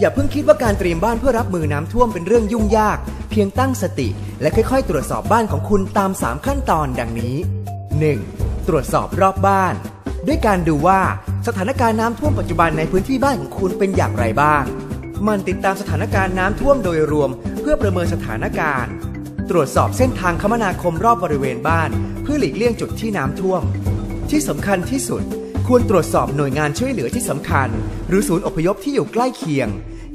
อย่าเพิ่งคิดว่าการเตรียมบ้านเพื่อรับมือน้ำท่วมเป็นเรื่องยุ่งยาก เพียงตั้งสติ และค่อยๆ ตรวจสอบบ้านของคุณตาม 3 ขั้นตอนดังนี้ 1. ตรวจสอบรอบบ้าน ด้วยการดูว่าสถานการณ์น้ำท่วมปัจจุบันในพื้นที่บ้านของคุณเป็นอย่างไรบ้าง มันติดตามสถานการณ์น้ำท่วมโดยรวม เพื่อประเมินสถานการณ์ ตรวจสอบเส้นทางคมนาคมรอบบริเวณบ้าน เพื่อหลีกเลี่ยงจุดที่น้ำท่วม ที่สำคัญที่สุด ควรตรวจสอบหน่วยงานช่วยเหลือที่สำคัญ หรือศูนย์อพยพที่อยู่ใกล้เคียง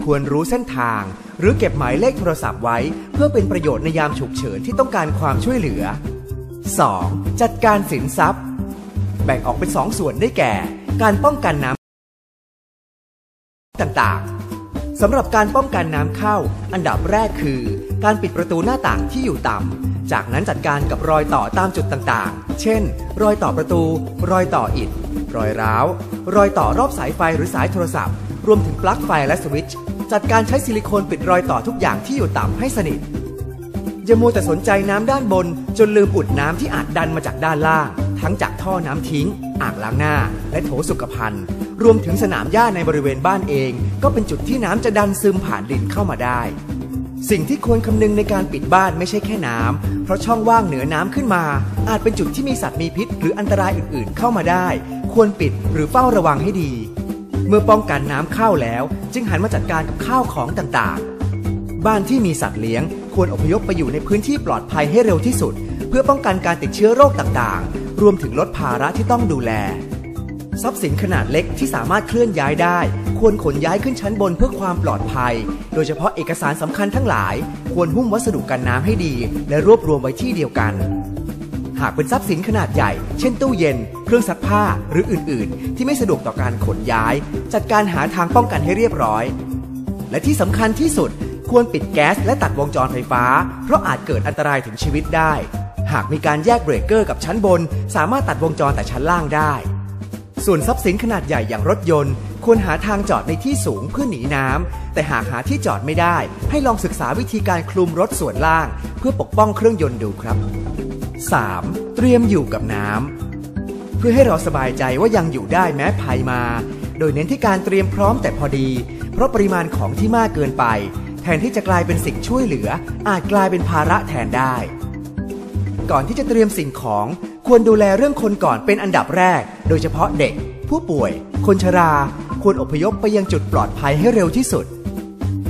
ควรรู้เส้นทาง หรือเก็บหมายเลขโทรศัพท์ไว้ เพื่อเป็นประโยชน์ในยามฉุกเฉินที่ต้องการความช่วยเหลือ 2. จัดการสินทรัพย์ แบ่งออกเป็นสองส่วนได้แก่ การป้องกันน้ำต่างๆสำหรับการป้องกันน้ำเข้า อันดับแรกคือ การปิดประตูหน้าต่างที่อยู่ต่ำจากนั้นจัดการกับรอยต่อตามจุดต่างๆ เช่น รอยต่อประตู รอยต่ออิฐ รอยร้าว รอยต่อรอบสายไฟหรือสายโทรศัพท์ รวมถึงปลั๊กไฟและสวิตช์จัดการใช้ซิลิโคนปิดรอยต่อทุกอย่างที่อยู่ต่ำให้สนิท อย่ามัวแต่สนใจน้ำด้านบน จนลืมอุดน้ำที่อาจดันมาจากด้านล่าง ทั้งจากท่อน้ำทิ้ง อ่างล้างหน้า และโถสุขภัณฑ์ รวมถึงสนามหญ้าในบริเวณบ้านเอง ก็เป็นจุดที่น้ำจะดันซึมผ่านดินเข้ามาได้สิ่งที่ควรคำนึงในการปิดบ้านไม่ใช่แค่น้ำ เพราะช่องว่างเหนือน้ำขึ้นมา อาจเป็นจุดที่มีสัตว์มีพิษ หรืออันตรายอื่นๆ เข้ามาได้ ควรปิดหรือเฝ้าระวังให้ดี เมื่อป้องกันน้ำเข้าแล้ว จึงหันมาจัดการกับข้าวของต่างๆ บ้านที่มีสัตว์เลี้ยง ควรอพยพไปอยู่ในพื้นที่ปลอดภัยให้เร็วที่สุด เพื่อป้องกันการติดเชื้อโรคต่างๆ รวมถึงลดภาระที่ต้องดูแล ทรัพย์สินขนาดเล็กที่สามารถเคลื่อนย้ายได้ ควรขนย้ายขึ้นชั้นบนเพื่อความปลอดภัย โดยเฉพาะเอกสารสำคัญทั้งหลาย ควรหุ้มวัสดุกันน้ำให้ดี และรวบรวมไว้ที่เดียวกัน หากเป็นทรัพย์สินขนาดใหญ่ เช่นตู้เย็น เครื่องซักผ้าหรืออื่น ๆ ที่ไม่สะดวกต่อการขนย้าย จัดการหาทางป้องกันให้เรียบร้อย และที่สำคัญที่สุดควรปิดแก๊สและตัดวงจรไฟฟ้า เพราะอาจเกิดอันตรายถึงชีวิตได้ หากมีการแยกเบรกเกอร์กับชั้นบน สามารถตัดวงจรแต่ชั้นล่างได้ ส่วนทรัพย์สินขนาดใหญ่อย่างรถยนต์ ควรหาทางจอดในที่สูงเพื่อหนีน้ำแต่หากหาที่จอดไม่ได้ ให้ลองศึกษาวิธีการคลุมรถส่วนล่าง เพื่อปกป้องเครื่องยนต์ดูครับ 3. เตรียมอยู่กับน้ำเพื่อให้เราสบายใจว่ายังอยู่ได้แม้ภัยมา โดยเน้นที่การเตรียมพร้อมแต่พอดี เพราะปริมาณของที่มากเกินไป แทนที่จะกลายเป็นสิ่งช่วยเหลือ อาจกลายเป็นภาระแทนได้ ก่อนที่จะเตรียมสิ่งของควรดูแลเรื่องคนก่อนเป็นอันดับแรก โดยเฉพาะเด็ก ผู้ป่วย คนชรา ควรอพยพไปยังจุดปลอดภัยให้เร็วที่สุด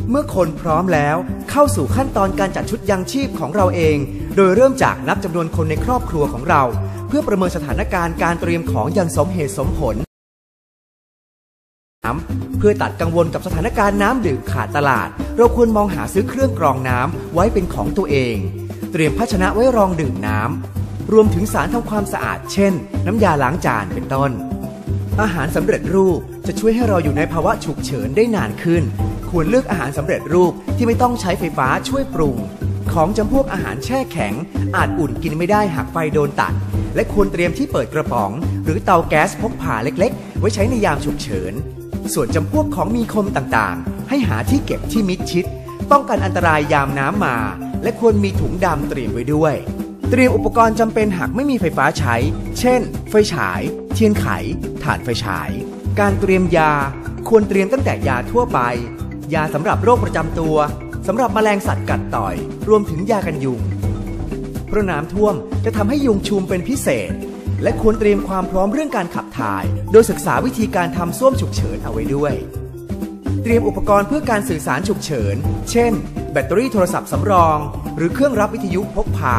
เมื่อคนพร้อมแล้วเข้าสู่ขั้นตอนการจัดชุดยังชีพของเราเอง โดยเริ่มจากนับจำนวนคนในครอบครัวของเรา เพื่อประเมินสถานการณ์การเตรียมของอย่างสมเหตุสมผล เพื่อตัดกังวลกับสถานการณ์น้ำดื่มขาดตลาด เราควรมองหาซื้อเครื่องกรองน้ำไว้เป็นของตัวเอง เตรียมภาชนะไว้รองดื่มน้ำรวมถึงสารทำความสะอาด เช่น น้ำยาล้างจานเป็นต้นอาหารสำเร็จรูปจะช่วยให้เราอยู่ในภาวะฉุกเฉินได้นานขึ้น ควรเลือกอาหารสำเร็จรูปที่ไม่ต้องใช้ไฟฟ้าช่วยปรุง ของจำพวกอาหารแช่แข็ง อาจอุ่นกินไม่ได้หากไฟโดนตัด และควรเตรียมที่เปิดกระป๋อง หรือเตาแก๊สพกพาเล็กๆ ไว้ใช้ในยามฉุกเฉิน ส่วนจำพวกของมีคมต่างๆ ให้หาที่เก็บที่มิดชิด ป้องกันอันตรายยามน้ำมา และควรมีถุงดำเตรียมไว้ด้วยเตรียมอุปกรณ์จำเป็นหากไม่มีไฟฟ้าใช้ เช่น ไฟฉาย เทียนไข ถ่านไฟฉาย การเตรียมยา ควรเตรียมตั้งแต่ยาทั่วไป ยาสำหรับโรคประจำตัวสำหรับแมลงสัตว์กัดต่อย รวมถึงยากันยุง เพราะน้ำท่วมจะทำให้ยุงชุมเป็นพิเศษ และควรเตรียมความพร้อมเรื่องการขับถ่าย โดยศึกษาวิธีการทำส้วมฉุกเฉินเอาไว้ด้วย เตรียมอุปกรณ์เพื่อการสื่อสารฉุกเฉิน เช่น แบตเตอรี่โทรศัพท์สำรอง หรือเครื่องรับวิทยุพกพา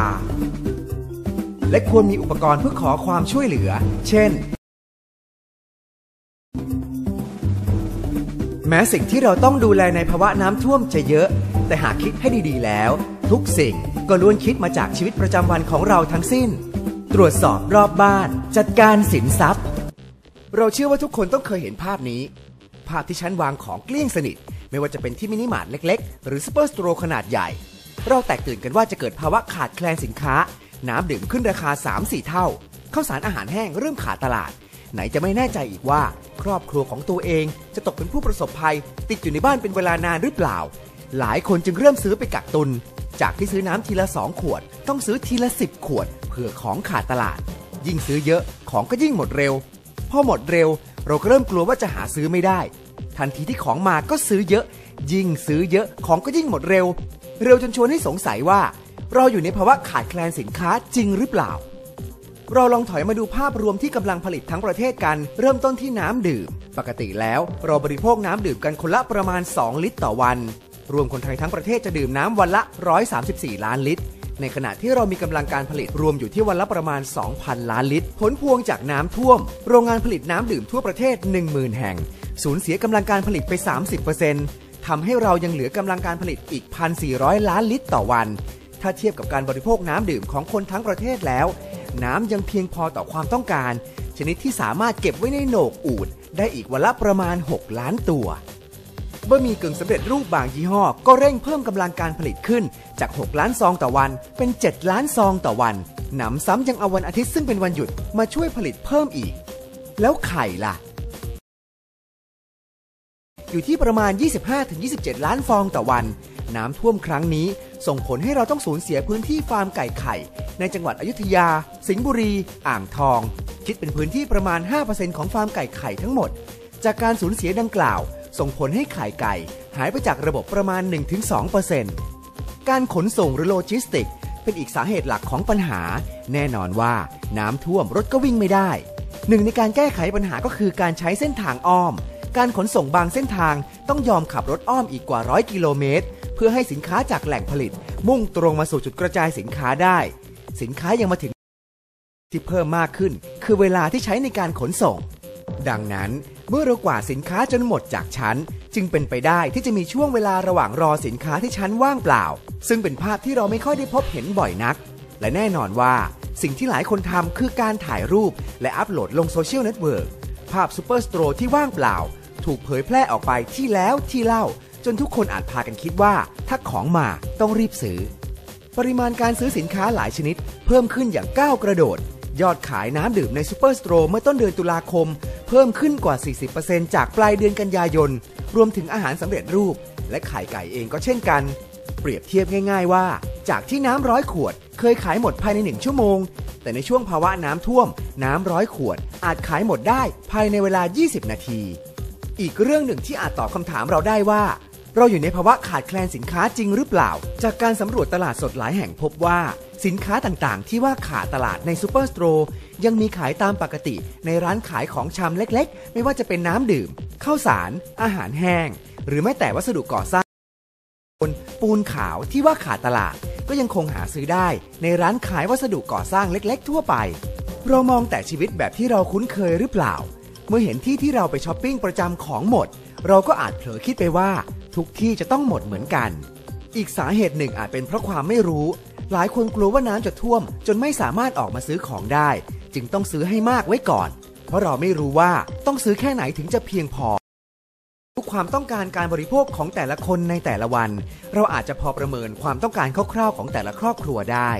และควรมีอุปกรณ์เพื่อขอความช่วยเหลือ เช่น แม้สิ่งที่เราต้องดูแลในภาวะน้ำท่วมจะเยอะ แต่หากคิดให้ดีๆแล้ว ทุกสิ่งก็ล้วนคิดมาจากชีวิตประจำวันของเราทั้งสิ้น ตรวจสอบรอบบ้าน จัดการสินทรัพย์ เราเชื่อว่าทุกคนต้องเคยเห็นภาพนี้ ภาพที่ชั้นวางของเกลี้ยงสนิท ไม่ว่าจะเป็นที่มินิมาร์ทเล็ก ๆ หรือซูเปอร์สโตร์ขนาดใหญ่ เราแตกตื่นกันว่าจะเกิดภาวะขาดแคลนสินค้า น้ำดื่มขึ้นราคา 3-4 เท่าข้าวสารอาหารแห้งเริ่มขาดตลาด ไหนจะไม่แน่ใจอีกว่า ครอบครัวของตัวเองจะตกเป็นผู้ประสบภัย ติดอยู่ในบ้านเป็นเวลานานหรือเปล่า หลายคนจึงเริ่มซื้อไปกักตุน จากที่ซื้อน้ำทีละ 2 ขวด ต้องซื้อทีละ 10 ขวดเผื่อของขาดตลาด ยิ่งซื้อเยอะของก็ยิ่งหมดเร็ว พอหมดเร็ว เราก็เริ่มกลัวว่าจะหาซื้อไม่ได้ ทันทีที่ของมาก็ซื้อเยอะ ยิ่งซื้อเยอะของก็ยิ่งหมดเร็ว เร็วจนชวนให้สงสัยว่า เราอยู่ในภาวะขาดแคลนสินค้าจริงหรือเปล่า เราลองถอยมาดูภาพรวมที่กำลังผลิตทั้งประเทศกัน เริ่มต้นที่น้ำดื่ม ปกติแล้วเราบริโภคน้ำดื่มกันคนละประมาณ 2 ลิตรต่อวัน รวมคนไทยทั้งประเทศจะดื่มน้ำวันละ 134 ล้านลิตร ในขณะที่เรามีกำลังการผลิตรวมอยู่ที่วันละประมาณ 2,000 ล้านลิตร ผลพวงจากน้ำท่วม โรงงานผลิตน้ำดื่มทั่วประเทศ 10,000 แห่ง สูญเสียกำลังการผลิตไป 30%ทำให้เรายังเหลือกำลังการผลิตอีก 1,400 ล้านลิตรต่อวัน ถ้าเทียบกับการบริโภคน้ำดื่มของคนทั้งประเทศแล้ว น้ำยังเพียงพอต่อความต้องการ ชนิดที่สามารถเก็บไว้ในโหนกอูดได้อีกวันละประมาณ 6 ล้านตัวบะหมี่กึ่งสำเร็จรูปบางยี่ห้อ ก็เร่งเพิ่มกำลังการผลิตขึ้นจาก 6 ล้านซองต่อวัน เป็น 7 ล้านซองต่อวันหนำซ้ำยังเอาวันอาทิตย์ซึ่งเป็นวันหยุดมาช่วยผลิตเพิ่มอีก แล้วไข่ล่ะ อยู่ที่ประมาณ 25-27 ล้านฟองต่อวัน น้ำท่วมครั้งนี้ ส่งผลให้เราต้องสูญเสียพื้นที่ฟาร์มไก่ไข่ ในจังหวัดอยุธยา สิงห์บุรี อ่างทอง คิดเป็นพื้นที่ประมาณ 5%ของฟาร์มไก่ไข่ทั้งหมด จากการสูญเสียดังกล่าว ส่งผลให้ไข่ไก่ หายไปจากระบบประมาณ 1-2%การขนส่งหรือโลจิสติก เป็นอีกสาเหตุหลักของปัญหา แน่นอนว่าน้ำท่วมรถก็วิ่งไม่ได้ หนึ่งในการแก้ไขปัญหาก็คือการใช้เส้นทางอ้อม การขนส่งบางเส้นทางต้องยอมขับรถอ้อมอีกกว่าร้อยกิโลเมตรเพื่อให้สินค้าจากแหล่งผลิต มุ่งตรงมาสู่จุดกระจายสินค้าได้ สินค้ายังมาถึง ที่เพิ่มมากขึ้น คือเวลาที่ใช้ในการขนส่ง ดังนั้นเมื่อเรากวาดสินค้าจนหมดจากชั้น จึงเป็นไปได้ที่จะมีช่วงเวลาระหว่างรอสินค้าที่ชั้นว่างเปล่า ซึ่งเป็นภาพที่เราไม่ค่อยได้พบเห็นบ่อยนัก และแน่นอนว่า สิ่งที่หลายคนทำคือการถ่ายรูป และอัปโหลดลงโซเชียลเน็ตเวิร์กภาพซูเปอร์สโตรที่ว่างเปล่า ถูกเผยแพร่ออกไปที่แล้วที่เล่า จนทุกคนอาจพากันคิดว่า ถ้าของมาต้องรีบซื้อ ปริมาณการซื้อสินค้าหลายชนิด เพิ่มขึ้นอย่างก้าวกระโดด ยอดขายน้ำดื่มในซูเปอร์สโตร์เมื่อต้นเดือนตุลาคม เพิ่มขึ้นกว่า 40%จากปลายเดือนกันยายน รวมถึงอาหารสำเร็จรูป และไข่ไก่เองก็เช่นกัน เปรียบเทียบง่าย ๆ ว่า จากที่น้ำร้อยขวด เคยขายหมดภายในหนึ่งชั่วโมง แต่ในช่วงภาวะน้ำท่วม น้ำร้อยขวด อาจขายหมดได้ภายในเวลา 20 นาที อีกเรื่องหนึ่งที่อาจตอบคำถามเราได้ว่า เราอยู่ในภาวะขาดแคลนสินค้าจริงหรือเปล่า จากการสำรวจตลาดสดหลายแห่งพบว่า สินค้าต่างๆ ที่ว่าขาดตลาดในซูเปอร์สโตร์ยังมีขายตามปกติ ในร้านขายของชำเล็กๆ ไม่ว่าจะเป็นน้ำดื่มข้าวสาร อาหารแห้ง หรือแม้แต่วัสดุก่อสร้างปูนขาวที่ว่าขาดตลาดก็ยังคงหาซื้อได้ ในร้านขายวัสดุก่อสร้างเล็ก ๆ ทั่วไป เรามองแต่ชีวิตแบบที่เราคุ้นเคยหรือเปล่า เมื่อเห็นที่ที่เราไปช้อปปิ้งประจำของหมด เราก็อาจเผลอคิดไปว่า ทุกที่จะต้องหมดเหมือนกัน อีกสาเหตุหนึ่งอาจเป็นเพราะความไม่รู้ หลายคนกลัวว่าน้ำจะท่วม จนไม่สามารถออกมาซื้อของได้ จึงต้องซื้อให้มากไว้ก่อน เพราะเราไม่รู้ว่าต้องซื้อแค่ไหนถึงจะเพียงพอทุกความต้องการการบริโภคของแต่ละคนในแต่ละวัน เราอาจจะพอประเมินความต้องการคร่าวๆของแต่ละครอบครัวได้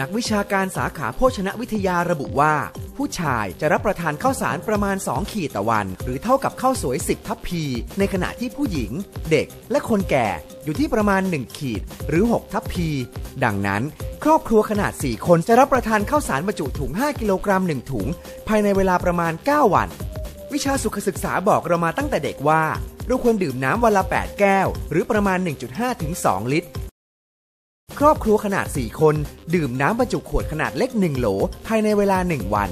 นักวิชาการสาขาโภชนวิทยาระบุว่า ผู้ชายจะรับประทานข้าวสารประมาณ 2 ขีดต่อวัน หรือเท่ากับข้าวสวย 10 ทัพพี ในขณะที่ผู้หญิง เด็กและคนแก่อยู่ที่ประมาณ 1 ขีดหรือ 6 ทัพพี ดังนั้น ครอบครัวขนาด 4 คนจะรับประทานข้าวสารบรรจุถุง 5 กิโลกรัม 1 ถุง ภายในเวลาประมาณ 9 วัน วิชาสุขศึกษาบอกเรามาตั้งแต่เด็กว่าเราควรดื่มน้ำวันละ 8 แก้ว หรือประมาณ 1.5ถึง2ลิตร ครอบครัวขนาด 4 คน ดื่มน้ำบรรจุขวดขนาดเล็ก 1 โหล ภายในเวลา 1 วัน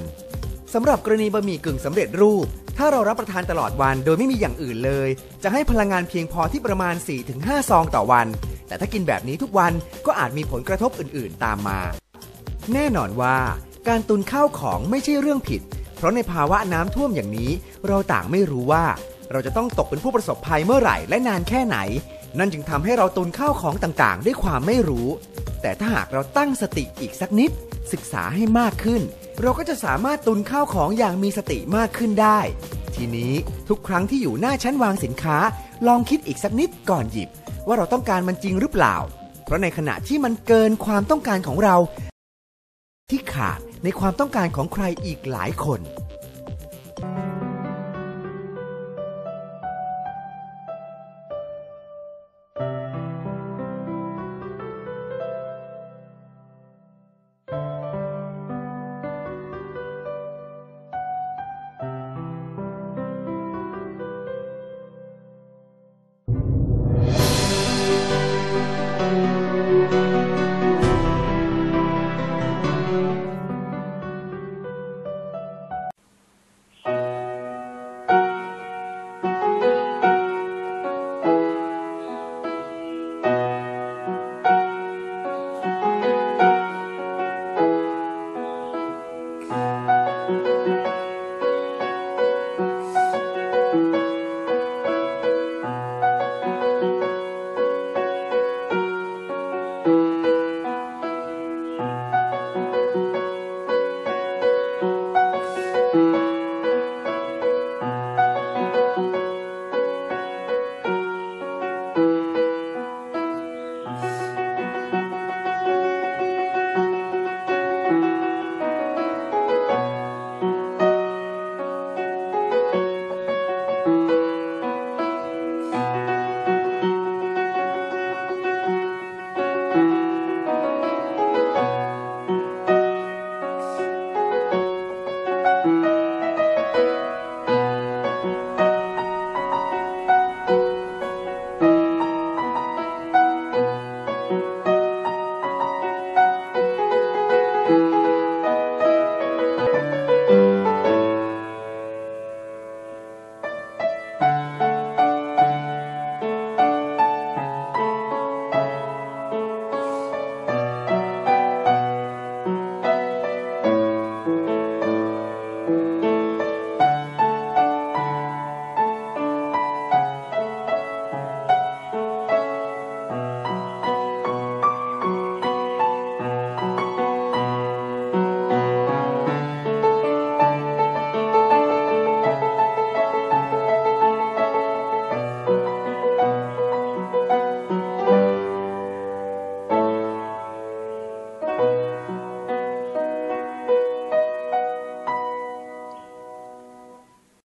สำหรับกรณีบะหมี่กึ่งสำเร็จรูป ถ้าเรารับประทานตลอดวันโดยไม่มีอย่างอื่นเลย จะให้พลังงานเพียงพอที่ประมาณ 4-5 ซองต่อวัน แต่ถ้ากินแบบนี้ทุกวันก็อาจมีผลกระทบอื่น ๆ ตามมา แน่นอนว่า การตุนข้าวของไม่ใช่เรื่องผิด เพราะในภาวะน้ำท่วมอย่างนี้ เราต่างไม่รู้ว่า เราจะต้องตกเป็นผู้ประสบภัยเมื่อไหร่และนานแค่ไหน นั่นจึงทำให้เราตุนข้าวของต่างๆ ด้วยความไม่รู้ แต่ถ้าหากเราตั้งสติอีกสักนิด ศึกษาให้มากขึ้น เราก็จะสามารถตุนข้าวของอย่างมีสติมากขึ้นได้ ทีนี้ทุกครั้งที่อยู่หน้าชั้นวางสินค้า ลองคิดอีกสักนิดก่อนหยิบ ว่าเราต้องการมันจริงหรือเปล่า เพราะในขณะที่มันเกินความต้องการของเรา ที่ขาดในความต้องการของใครอีกหลายคน